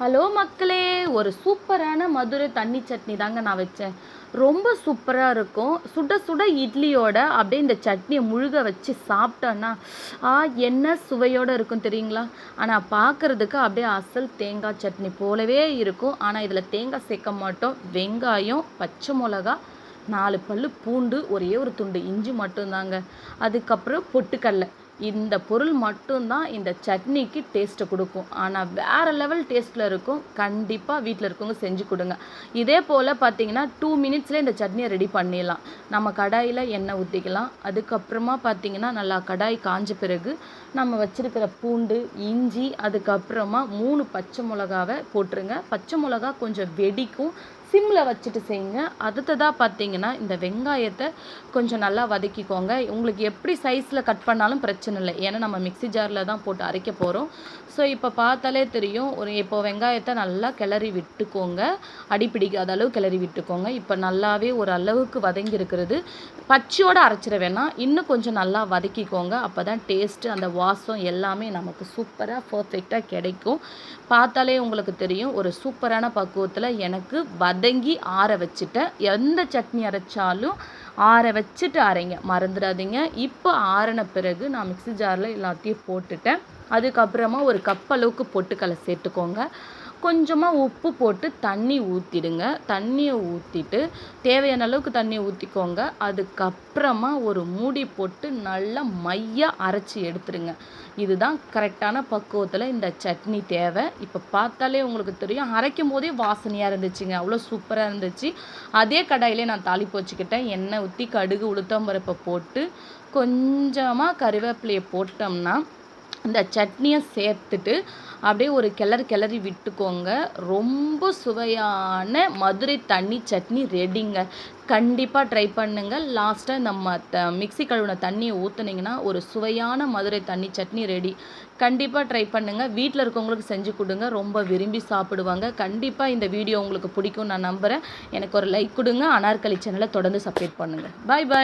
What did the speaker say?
Hello மக்களே ஒரு சூப்பரான மதுரை தண்ணி சட்னி தாங்க நான் வச்சேன். ரொம்ப சூப்பராக இருக்கும். சுட சுட இட்லியோட அப்படியே இந்த சட்னியை முழுக வச்சு சாப்பிட்டோன்னா ஆ என்ன சுவையோடு இருக்கும் தெரியுங்களா? ஆனால் பார்க்குறதுக்கு அப்படியே அசல் தேங்காய் சட்னி போலவே இருக்கும். ஆனால் இதில் தேங்காய் சேர்க்க மாட்டோம். வெங்காயம் பச்சை மிளகா நாலு பல் பூண்டு ஒரே ஒரு துண்டு இஞ்சி மட்டும்தாங்க. அதுக்கப்புறம் பொட்டுக்கடலை. இந்த பொருள் மட்டும்தான் இந்த சட்னிக்கு டேஸ்ட்டை கொடுக்கும். ஆனால் வேறு லெவல் டேஸ்ட்டில் இருக்கும். கண்டிப்பாக வீட்டில் இருக்கவங்க செஞ்சு கொடுங்க. இதே போல் பார்த்தீங்கன்னா டூ மினிட்ஸ்லேயே இந்த சட்னியை ரெடி பண்ணிடலாம். நம்ம கடாயில் எண்ணெய் ஊற்றிக்கலாம் அதுக்கப்புறமா பார்த்தீங்கன்னா நல்லா கடாய் காஞ்ச பிறகு நம்ம வச்சுருக்கிற பூண்டு இஞ்சி அதுக்கப்புறமா மூணு பச்சை மிளகாவை போட்டுருங்க. பச்சை மிளகா கொஞ்சம் வெடிக்கும். சிம்மில் வச்சுட்டு செய்யுங்க. அடுத்ததாக பார்த்தீங்கன்னா இந்த வெங்காயத்தை கொஞ்சம் நல்லா வதக்கிக்கோங்க. உங்களுக்கு எப்படி சைஸில் கட் பண்ணாலும் பிரச்சனை இல்லை. ஏன்னா நம்ம மிக்சி ஜாரில் தான் போட்டு அரைக்க போகிறோம் ஸோ இப்போ பார்த்தாலே தெரியும். ஒரு இப்போ வெங்காயத்தை நல்லா கிளறி விட்டுக்கோங்க. அடிப்பிடிக்காத அளவு கிளறி விட்டுக்கோங்க. இப்போ நல்லாவே ஒரு அளவுக்கு வதங்கி இருக்கிறது. பச்சையோடு அரைச்சிட வேணாம். இன்னும் கொஞ்சம் நல்லா வதக்கிக்கோங்க. அப்போ தான் டேஸ்ட்டு அந்த வாசம் எல்லாமே நமக்கு சூப்பராக பர்ஃபெக்டாக கிடைக்கும். பார்த்தாலே உங்களுக்கு தெரியும். ஒரு சூப்பரான பக்குவத்தில் எனக்கு வதங்கி ஆற வச்சுட்டேன். எந்த சட்னி அரைச்சாலும் ஆற வச்சுட்டு அரைங்க. மறந்துடாதீங்க. இப்போ ஆறின பிறகு நான் மிக்சி ஜாரில் எல்லாத்தையும் போட்டுட்டேன். அதுக்கப்புறமா ஒரு கப் அளவுக்கு பொட்டுக்கடலை சேர்த்துக்கோங்க. கொஞ்சமாக உப்பு போட்டு தண்ணி ஊற்றிடுங்க தண்ணியை ஊற்றிட்டு தேவையான அளவுக்கு தண்ணியை ஊற்றிக்கோங்க அதுக்கப்புறமா ஒரு மூடி போட்டு நல்லா மையாக அரைச்சி எடுத்துருங்க. இதுதான் கரெக்டான பக்குவத்தில் இந்த சட்னி தேவை. இப்போ பார்த்தாலே உங்களுக்கு தெரியும். அரைக்கும் போதே வாசனையாக இருந்துச்சுங்க. அவ்வளோ சூப்பராக இருந்துச்சு. அதே கடாயிலே நான் தாளிப்பு வச்சுக்கிட்டேன். எண்ணெய் ஊற்றி கடுகு உளுத்தம்பருப்பை போட்டு கொஞ்சமாக கருவேப்பிலையை போட்டோம்னா இந்த சட்னியை சேர்த்துட்டு அப்படியே ஒரு கிளறு கிளறி விட்டுக்கோங்க. ரொம்ப சுவையான மதுரை தண்ணி சட்னி ரெடிங்க. கண்டிப்பாக ட்ரை பண்ணுங்கள் லாஸ்ட்டாக நம்ம த மிக்சி கழுவின தண்ணியை ஊற்றுனீங்கன்னா ஒரு சுவையான மதுரை தண்ணி சட்னி ரெடி. கண்டிப்பாக ட்ரை பண்ணுங்கள் வீட்டில் இருக்கவங்களுக்கு செஞ்சு கொடுங்க. ரொம்ப விரும்பி சாப்பிடுவாங்க. கண்டிப்பாக இந்த வீடியோ உங்களுக்கு பிடிக்கும் நான் நம்புகிறேன் எனக்கு ஒரு லைக் கொடுங்க. அனார்கலி சேனலை தொடர்ந்து சப்போர்ட் பண்ணுங்கள் பாய் பாய்